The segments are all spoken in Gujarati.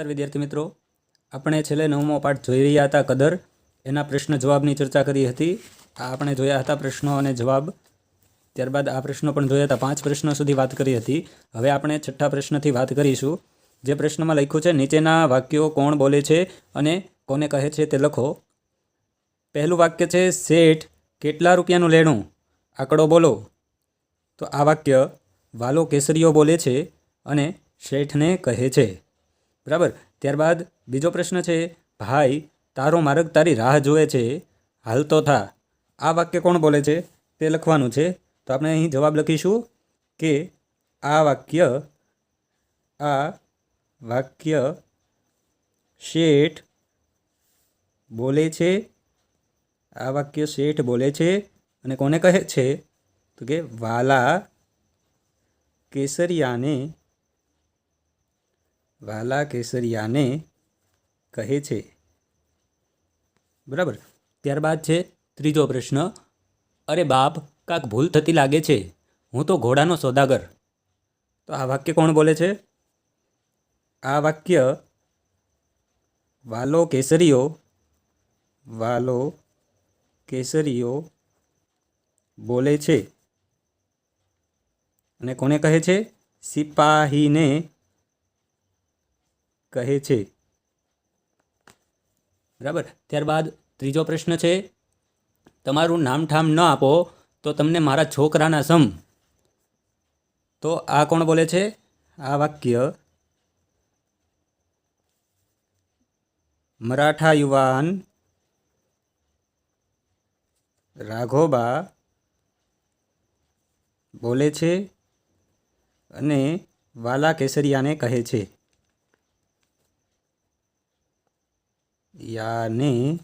નમસ્કાર વિદ્યાર્થી મિત્રો. આપણે છેલ્લે નવમો પાઠ જોઈ રહ્યા હતા કદર. એના પ્રશ્ન જવાબની ચર્ચા કરી હતી. આ આપણે જોયા હતા પ્રશ્નો અને જવાબ. ત્યારબાદ આ પ્રશ્નો પણ જોયા હતા. પાંચ પ્રશ્નો સુધી વાત કરી હતી. હવે આપણે છઠ્ઠા પ્રશ્નથી વાત કરીશું. જે પ્રશ્નમાં લખ્યું છે, નીચેના વાક્યો કોણ બોલે છે અને કોને કહે છે તે લખો. પહેલું વાક્ય છે, શેઠ, કેટલા રૂપિયાનું લેણું? આંકડો બોલો. તો આ વાક્ય, વાલો કેસરીઓ બોલે છે અને શેઠને કહે છે. બરાબર? ત્યારબાદ બીજો પ્રશ્ન છે, ભાઈ, તારો માર્ગ તારી રાહ જોવે છે. હાલતો થા. આ વાક્ય કોણ બોલે છે? તે લખવાનું છે. તો આપણે અહીં જવાબ લખીશું કે આ વાક્ય આ વાક્ય શેઠ બોલે છે. આ વાક્ય શેઠ બોલે છે. અને કોને કહે છે? તો કે વાલા કેસરિયાને વાલા કેસરિયાને કહે છે. બરાબર? ત્યારબાદ છે ત્રીજો પ્રશ્ન, અરે બાપ, કાંક ભૂલ થતી લાગે છે. હું તો ઘોડાનો સોદાગર. તો આ વાક્ય કોણ બોલે છે? આ વાક્ય વાલો કેસરીઓ વાલો કેસરીઓ બોલે છે. અને કોને કહે છે? સિપાહીને કહે છે. બરાબર? ત્યારબાદ ત્રીજો પ્રશ્ન છે, તમારું નામ ઠામ ન આપો તો તમને મારા છોકરાના સમ. તો આ કોણ બોલે છે? આ વાક્ય, મરાઠા યુવાન રાઘોબા બોલે છે અને વાલા કેસરિયાને કહે છે. યાને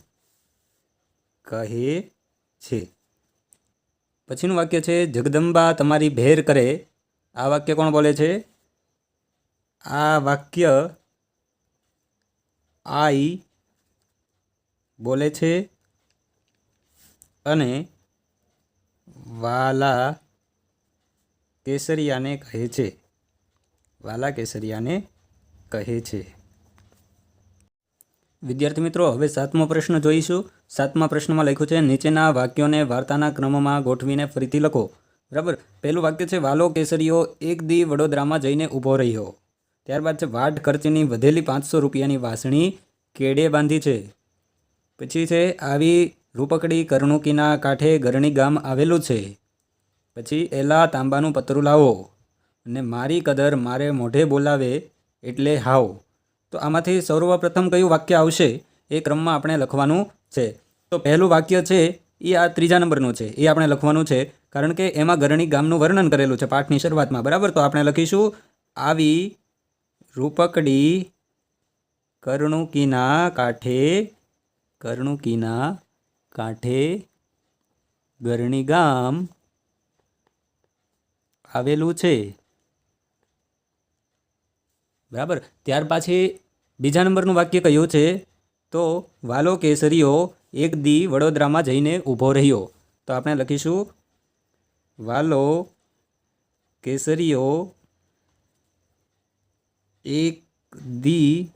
કહે છે. પછીનું વાક્ય છે, જગદંબા તમારી ભેર કરે. આ વાક્ય કોણ બોલે છે? આ વાક્ય આઈ બોલે છે અને વાલા કેસરિયાને કહે છે. વાલા કેસરિયાને કહે છે. વિદ્યાર્થી મિત્રો, હવે સાતમો પ્રશ્ન જોઈશું. સાતમા પ્રશ્નમાં લખ્યું છે, નીચેના વાક્યોને વાર્તાના ક્રમમાં ગોઠવીને ફરીથી લખો. બરાબર? પહેલું વાક્ય છે, વાલો કેસરીઓ એક દી વડોદરામાં જઈને ઊભો રહ્યો. ત્યારબાદ છે વાઢ ખર્ચની વધેલી પાંચસો રૂપિયાની વાસણી કેડે બાંધી છે. પછી છે, આવી રૂપકડી કરણુકીના કાંઠે ગરણી ગામ આવેલું છે. પછી, એલા તાંબાનું પતરું લાવો. અને મારી કદર મારે મોઢે બોલાવે એટલે હાવ. તો આમાંથી સર્વપ્રથમ કયું વાક્ય આવશે એ ક્રમમાં આપણે લખવાનું છે. તો પહેલું વાક્ય છે એ આ ત્રીજા નંબરનું છે એ આપણે લખવાનું છે, કારણ કે એમાં ગરણી ગામનું વર્ણન કરેલું છે પાઠની શરૂઆતમાં, બરાબર? તો આપણે લખીશું, આવી રૂપકડી કરણુકીના કાંઠે કરણુકીના કાંઠે ગરણી ગામ આવેલું છે. બરાબર? ત્યાર પછી બીજા નંબરનું વાક્ય કયું છે? તો વાલો કેસરીઓ, એક દી વડોદરામાં જઈને ઊભો રહ્યો. તો આપણે લખીશું. વાલો કેસરીઓ, એક દી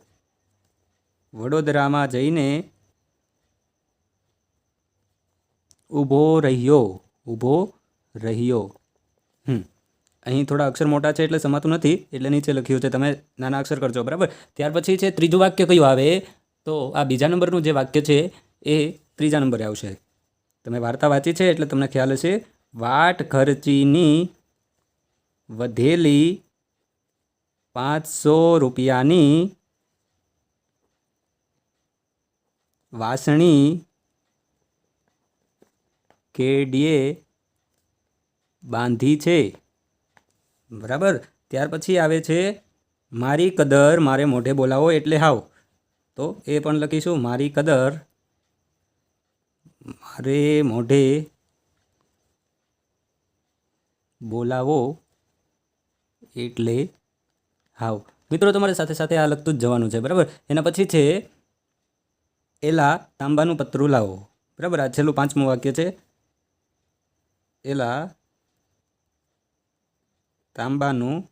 વડોદરામાં જઈને ઊભો રહ્યો. ઊભો રહ્યો. અહીં થોડા અક્ષર મોટા છે એટલે સમાતું નથી, એટલે નીચે લખ્યું છે, તમે નાના અક્ષર કરજો, બરાબર? ત્યાર પછી છે ત્રીજું વાક્ય કયું આવે? તો આ બીજા નંબરનું જે વાક્ય છે, એ ત્રીજા નંબરે આવશે. તમે વાર્તા વાંચી છે એટલે તમને ખ્યાલ હશે, વાટ ખર્ચીની વધેલી પાંચસો રૂપિયાની વાસણી કેડીએ બાંધી છે. બરાબર? ત્યાર પછી આવે છે, મારી કદર મારે મોઢે બોલાવો એટલે હાવ. તો એ પણ લખીશું, મારી કદર મારે મોઢે બોલાવો એટલે હાવ. મિત્રો, તમારે સાથે સાથે આ લખતું જ જવાનું છે, બરાબર? એના પછી છે, એલા તાંબાનું પતરું લાવો. બરાબર? આ છેલ્લું પાંચમું વાક્ય છે, એલા તાંબાનું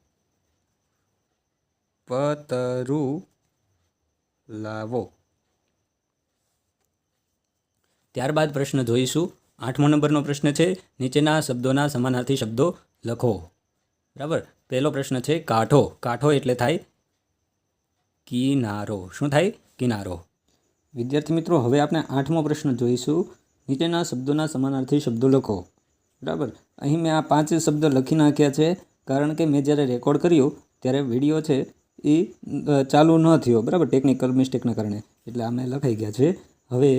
પતરું લાવો. ત્યારબાદ પ્રશ્ન જોઈશું. આઠમો નંબરનો પ્રશ્ન છે, નીચેના શબ્દોના સમાનાર્થી શબ્દો લખો. બરાબર? પહેલો પ્રશ્ન છે, કાંઠો. કાંઠો એટલે થાય કિનારો. શું થાય? કિનારો. વિદ્યાર્થી મિત્રો, હવે આપણે આઠમો પ્રશ્ન જોઈશું. નીચેના શબ્દોના સમાનાર્થી શબ્દો લખો. બરાબર? અહીં મેં આ પાંચ શબ્દ લખી નાખ્યા છે. કારણ કે મેં જ્યારે રેકોર્ડ કર્યો, ત્યારે વીડિયો છે એ ચાલુ ન થયો. બરાબર? ટેકનિકલ મિસ્ટેકના કારણે. એટલે અમે લખાઈ ગયા છે. હવે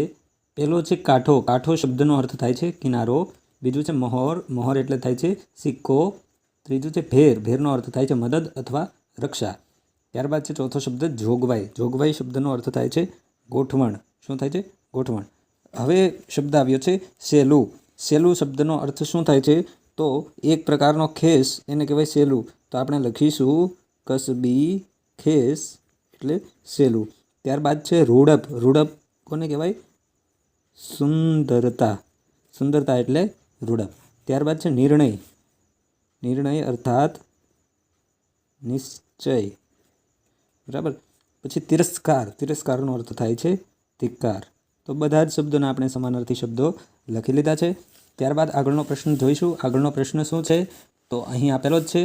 પહેલો છે કાંઠો. કાંઠો શબ્દનો અર્થ થાય છે કિનારો. બીજું છે મહોર. મહોર એટલે થાય છે સિક્કો. ત્રીજું છે ભેર. ભેરનો અર્થ થાય છે મદદ અથવા રક્ષા. ત્યારબાદ છે ચોથો શબ્દ જોગવાઈ. જોગવાઈ શબ્દનો અર્થ થાય છે ગોઠવણ. શું થાય છે? ગોઠવણ. હવે શબ્દ આવ્યો છે સેલું. સેલું શબ્દનો અર્થ શું થાય છે? તો એક પ્રકારનો ખેસ એને કહેવાય સેલું. તો આપણે લખીશું કસબી ખેસ એટલે સેલું. ત્યારબાદ છે રૂડપ. રૂડપ કોને કહેવાય? સુંદરતા. સુંદરતા એટલે રૂડપ. ત્યારબાદ છે નિર્ણય. નિર્ણય અર્થાત નિશ્ચય. બરાબર? પછી તિરસ્કાર. તિરસ્કારનો અર્થ થાય છે ધિક્કાર. તો બધા જ શબ્દોના આપણે સમાનાર્થી શબ્દો લખી લીધા છે. ત્યારબાદ આગળનો પ્રશ્ન જોઈશું. આગળનો પ્રશ્ન શું છે? તો અહીં આપેલો જ છે,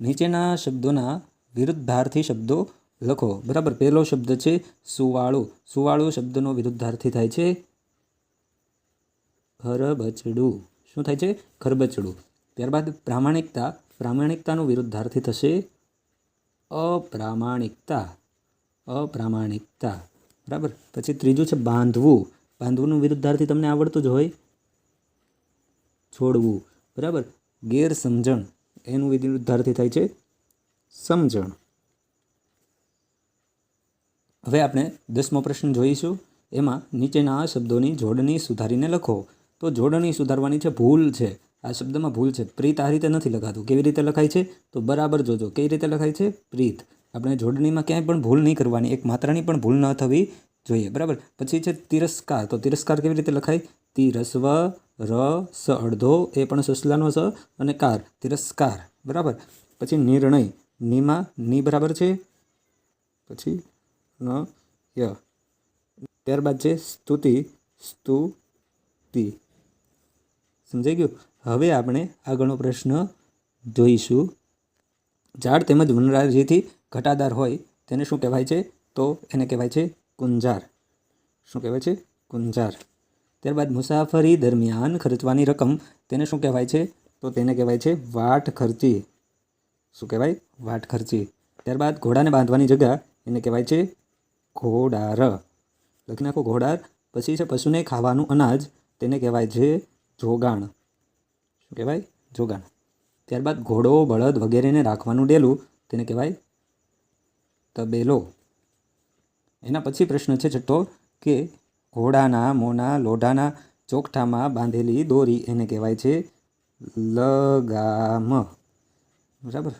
નીચેના શબ્દોના વિરુદ્ધાર્થી શબ્દો લખો. બરાબર, પહેલો શબ્દ છે સુવાળું. સુવાળું શબ્દનો વિરુદ્ધાર્થી થાય છે ખરબચડું શું થાય છે? ખરબચડું ત્યારબાદ પ્રામાણિકતા. પ્રામાણિકતાનું વિરુદ્ધાર્થી થશે અપ્રામાણિકતા. અપ્રામાણિકતા. બરાબર? પછી ત્રીજું છે બાંધવું. બાંધવુંનું વિરુદ્ધાર્થી તમને આવડતું જ હોય. છોડવું. બરાબર? ગેરસમજણ. એનું વિરુદ્ધાર્થી થાય છે સમજણ. હવે આપણે દસમો પ્રશ્ન જોઈશું. એમાં નીચેના શબ્દોની જોડણી સુધારીને લખો. તો જોડણી સુધારવાની છે, ભૂલ છે. આ શબ્દમાં ભૂલ છે. પ્રીત આ રીતે નથી લખાતું. કેવી રીતે લખાય છે? તો બરાબર જોજો. કઈ રીતે લખાય છે? પ્રીત. આપણે જોડણીમાં ક્યાંય પણ ભૂલ નહીં કરવાની. એક માત્રાની પણ ભૂલ ન થવી જોઈએ. બરાબર? પછી છે તિરસ્કાર. તો તિરસ્કાર કેવી રીતે લખાય? તિરસ્વ ર, સ, અડધો, એ પણ સસલાનો સ અને કાર, તિરસ્કાર, બરાબર? પછી નિર્ણય, નીમાં, ની બરાબર છે? પછી ન ય. ત્યારબાદ છે સ્તુતિ સ્તુતિ. સમજાઈ ગયું? હવે આપણે આગળનો પ્રશ્ન જોઈશું. ઝાડ તેમજ વનરાજીથી ઘટાદાર હોય, તેને શું કહેવાય છે? તો એને કહેવાય છે કુંજાર. શું કહેવાય છે? કુંજાર. ત્યારબાદ મુસાફરી દરમિયાન ખર્ચવાની રકમ તેને શું કહેવાય છે? તો તેને કહેવાય છે વાટ ખર્ચી. શું કહેવાય? વાટ ખર્ચી. ત્યારબાદ ઘોડાને બાંધવાની જગ્યા એને કહેવાય છે ઘોડાર. લખી નાખો ઘોડાર. પછી છે પશુને ખાવાનું અનાજ, તેને કહેવાય છે જોગાણ. શું કહેવાય? જોગાણ. ત્યારબાદ ઘોડો, બળદ વગેરેને રાખવાનું ડેલું, તેને કહેવાય તબેલો. એના પછી પ્રશ્ન છે છઠ્ઠો કે ઘોડાના, મોંના, લોઢાના ચોકઠામાં બાંધેલી દોરી એને કહેવાય છે લગામ. બરાબર?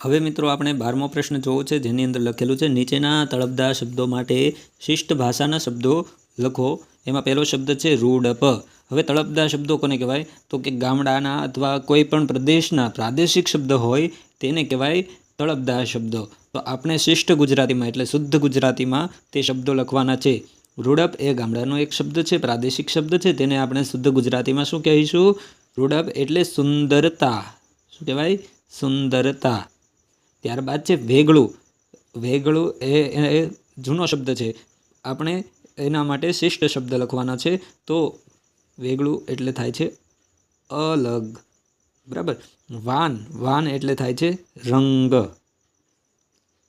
હવે મિત્રો આપણે બારમો પ્રશ્ન જોવો છે, જેની અંદર લખેલું છે, નીચેના તળપદા શબ્દો માટે શિષ્ટ ભાષાના શબ્દો લખો. એમાં પહેલો શબ્દ છે રૂડપ. હવે તળપદા શબ્દો કોને કહેવાય? તો કે ગામડાના અથવા કોઈ પણ પ્રદેશના પ્રાદેશિક શબ્દ હોય, તેને કહેવાય તળપદા શબ્દો. તો આપણે શિષ્ટ ગુજરાતીમાં એટલે શુદ્ધ ગુજરાતીમાં તે શબ્દો લખવાના છે. રૂડપ એ ગામડાનો એક શબ્દ છે, પ્રાદેશિક શબ્દ છે, તેને આપણે શુદ્ધ ગુજરાતીમાં શું કહીશું? રૂડપ એટલે સુંદરતા. શું કહેવાય? સુંદરતા. ત્યારબાદ છે વેગળું. વેગળું એ જૂનો શબ્દ છે. આપણે એના માટે શિષ્ટ શબ્દ લખવાના છે. તો વેગળું એટલે થાય છે અલગ. બરાબર? વાન. વાન એટલે થાય છે રંગ.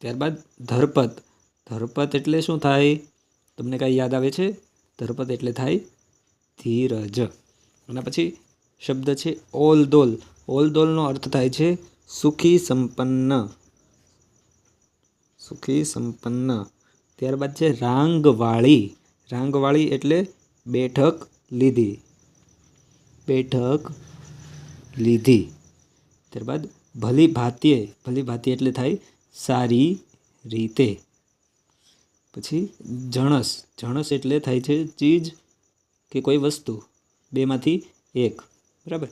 ત્યારબાદ ધરપત. ધરપત એટલે શું થાય? તમને કાંઈ યાદ આવે છે? ધરપત એટલે થાય ધીરજ. અને પછી શબ્દ છે ઓલદોલ. ઓલદોલનો અર્થ થાય છે સુખી સંપન્ન. સુખી સંપન્ન. ત્યારબાદ છે રાંગવાળી. રાંગવાળી એટલે બેઠક લીધી. બેઠક લીધી. ત્યારબાદ ભલી ભાતીએ, ભલી ભાતી એટલે થાય સારી રીતે. પછી જણસ જણસ એટલે થાય છે ચીજ કે કોઈ વસ્તુ, બેમાંથી એક. બરાબર?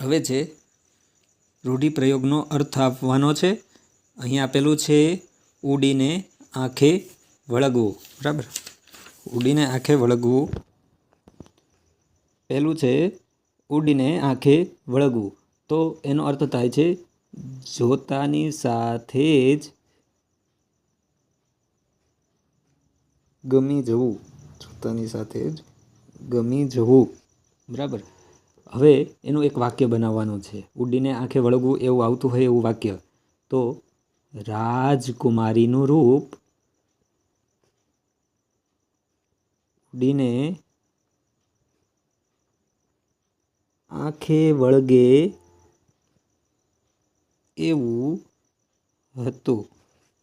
હવે છે રૂઢિપ્રયોગનો અર્થ આપવાનો છે. અહીં આપેલું છે ઉડીને આંખે વળગવું. બરાબર? ઉડીને આંખે વળગવું. પહેલું છે ઉડીને આંખે વળગવું. તો એનો અર્થ થાય છે, જોતાની સાથે જ ગમી જવું. જોતાની સાથે જ ગમી જવું. બરાબર. હવે એનું એક વાક્ય બનાવવાનું છે, ઉડીને આંખે વળગવું એવું આવતું હોય એવું વાક્ય. તો, રાજકુમારીનું રૂપ ઉડીને આંખે વળગે એવું હતું.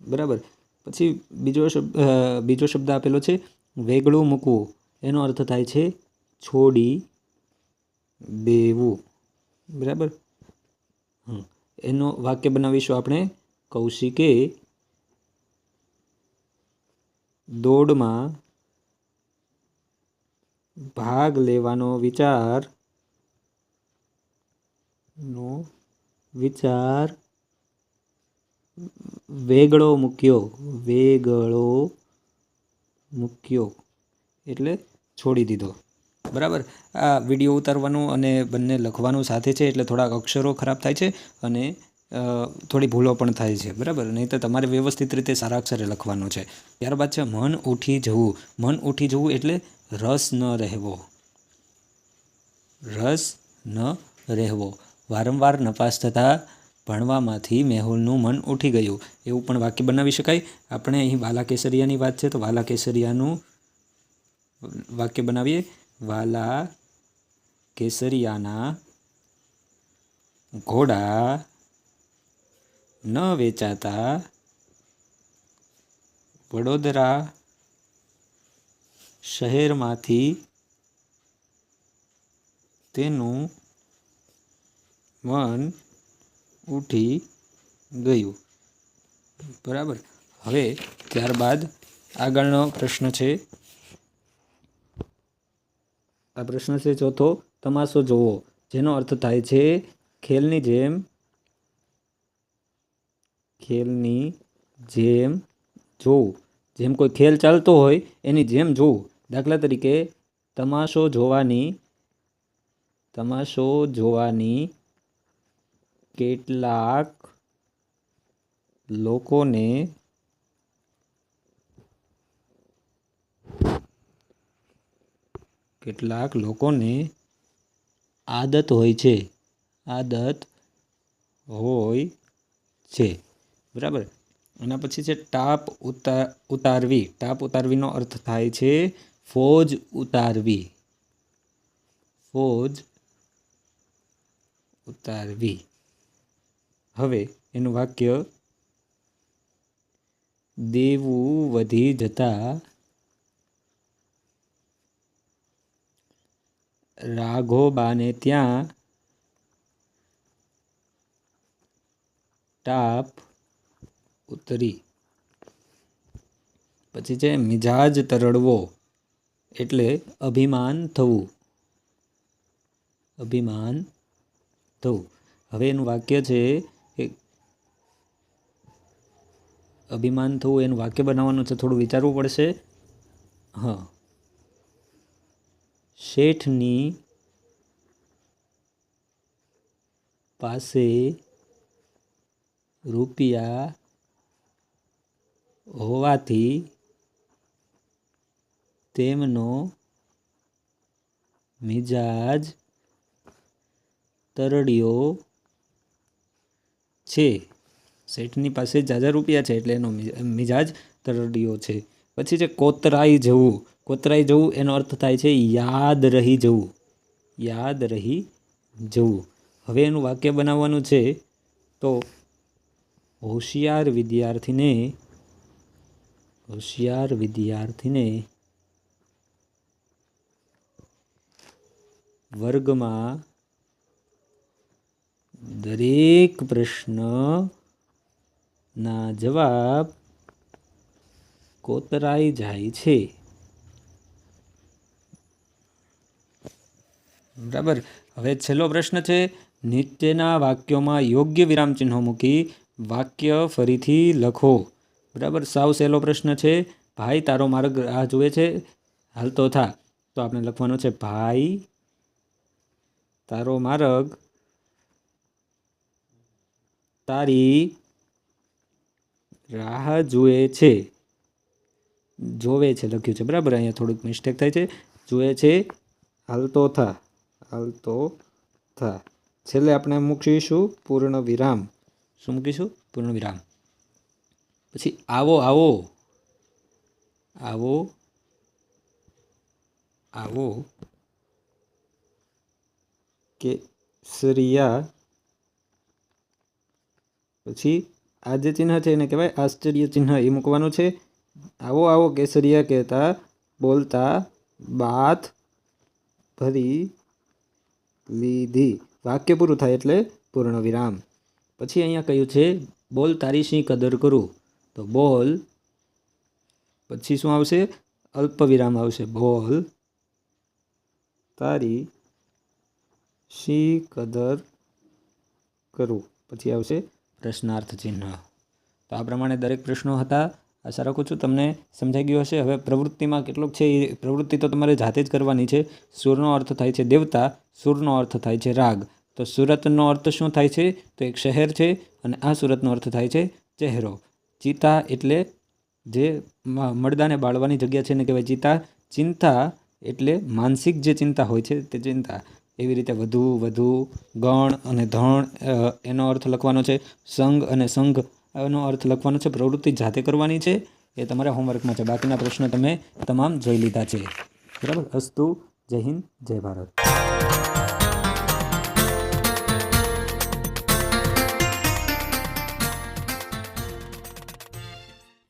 બરાબર. પછી બીજો શબ્દ બીજો શબ્દ આપેલો છે, વેગળું મૂકવું. એનો અર્થ થાય છે, છોડી દેવું. બરાબર. એનો વાક્ય બનાવીશું આપણે. કૌશિકે દોડમાં ભાગ લેવાનો વિચાર નો વિચાર વેગળો મૂક્યો. વેગળો મૂક્યો. એટલે છોડી દીધો. બરાબર? આ વીડિયો ઉતારવાનું અને બંને લખવાનું સાથે છે એટલે થોડાક અક્ષરો ખરાબ થાય છે અને થોડી ભૂલો પણ થાય છે. બરાબર? નહીં તો તમારે વ્યવસ્થિત રીતે સારા અક્ષરે લખવાનું છે. ત્યારબાદ છે, મન ઉઠી જવું. મન ઉઠી જવું એટલે રસ ન રહેવો. રસ ન રહેવો. વારંવાર નપાસ થતાં ભણવામાંથી મેહુલનું મન ઉઠી ગયું. એવું પણ વાક્ય બનાવી શકાય. આપણે અહીં વાલા કેસરિયાની વાત છે, તો વાલા કેસરિયાનું વાક્ય બનાવીએ. વાલા કેસરિયાના ઘોડા ન વેચાતા વડોદરા શહેરમાંથી તેનું મન ઉઠી ગયું. બરાબર. હવે ત્યારબાદ આગળનો પ્રશ્ન છે. આ પ્રશ્ન છે ચોથો તમાશો જોવો, જેનો અર્થ થાય છે ખેલની જેમ ખેલની જેમ જોવું. જેમ કોઈ ખેલ ચાલતો હોય એની જેમ જોવું. દાખલા તરીકે તમાશો જોવાની તમાશો જોવાની કેટલાક લોકોને કેટલાક લોકોને આદત હોય છે. આદત હોય છે. બરાબર? એના પછી છે ટાપ ઉતાર ઉતારવી. ટાપ ઉતારવીનો અર્થ થાય છે ફોજ ઉતારવી. ફોજ ઉતારવી. હવે એનું વાક્ય, દેવું વધી જતા રાઘોબાને ત્યાં ટાપ ઉતરી. પછી છે, મિજાજ તરડવો એટલે અભિમાન થવું. અભિમાન થવું. હવે એનું વાક્ય છે કે અભિમાન થવું એનું વાક્ય બનાવવાનું છે, થોડું વિચારવું પડશે. હા. શેઠની પાસે રૂપિયા હોવાથી તેમનો મિજાજ તરડ્યો છે. શેઠની પાસે જાજા રૂપિયા છે એટલે એનો મિજાજ તરડ્યો છે. પછી છે કોતરાઈ જવું. કોતરાઈ જવું એનો અર્થ થાય છે યાદ રહી જવું. યાદ રહી જવું. હવે એનું વાક્ય બનાવવાનું છે તો હોશિયાર વિદ્યાર્થીને હોશિયાર વિદ્યાર્થીને વર્ગમાં દરેક પ્રશ્નના જવાબ કોતરાઈ જાય છે. બરાબર. હવે છેલ્લો પ્રશ્ન છે નીચેના વાક્યોમાં યોગ્ય વિરામચિહ્નો મૂકી વાક્ય ફરીથી લખો. બરાબર. સાવ સહેલો પ્રશ્ન છે, ભાઈ, તારો માર્ગ રાહ જુએ છે? હાલતો થા. તો આપણે લખવાનું છે, ભાઈ, તારો માર્ગ, તારી રાહ જુએ છે. જોવે છે, લખ્યું છે. બરાબર? અહીંયા થોડુંક મિસ્ટેક થાય છે. જુએ છે, હાલતો થા હાલતો થા. છેલ્લે આપણે મૂકીશું પૂર્ણ વિરામ. શું મૂકીશું? પૂર્ણ વિરામ. પછી આવો આવો. આવો આવો. કે શ્રીયા પછી આ જે ચિહ્ન છે એને કહેવાય આશ્ચર્ય ચિહ્ન. એ મૂકવાનું છે, આવો આવો કેસરિયા કહેતા, બોલતા બાથ ભરી લીધી. વાક્ય પૂરું થાય એટલે પૂર્ણ વિરામ પછી અહીંયા કહ્યું છે, બોલ તારી શી કદર કરું? તો બોલ, પછી શું આવશે? અલ્પ વિરામ આવશે. બોલ તારી શી કદર કરું? પછી આવશે પ્રશ્નાર્થ ચિહ્ન તો આ પ્રમાણે દરેક પ્રશ્નો હતા. આશા રાખું છું તમને સમજાઈ ગયું હશે. હવે પ્રવૃત્તિમાં કેટલુંક છે એ પ્રવૃત્તિ તો તમારે જાતે જ કરવાની છે. સુરનો અર્થ થાય છે દેવતા, સુરનો અર્થ થાય છે રાગ. તો સુરતનો અર્થ શું થાય છે? તો એક શહેર છે અને આ સુરતનો અર્થ થાય છે ચહેરો. ચિતા એટલે જે મળદાને બાળવાની જગ્યા છે એને કહેવાય ચિતા. ચિંતા એટલે માનસિક જે ચિંતા હોય છે તે ચિંતા. એવી રીતે વધુ વધુ, ગણ અને ધણ એનો અર્થ લખવાનો છે. સંઘ અને સંઘ એનો અર્થ લખવાનો છે. પ્રવૃત્તિ જાતે કરવાની છે. એ તમારા હોમવર્કમાં છે. બાકીના પ્રશ્નો તમે તમામ જોઈ લીધા છે. બરાબર? અસ્તુ. જય હિન્દ. જય ભારત.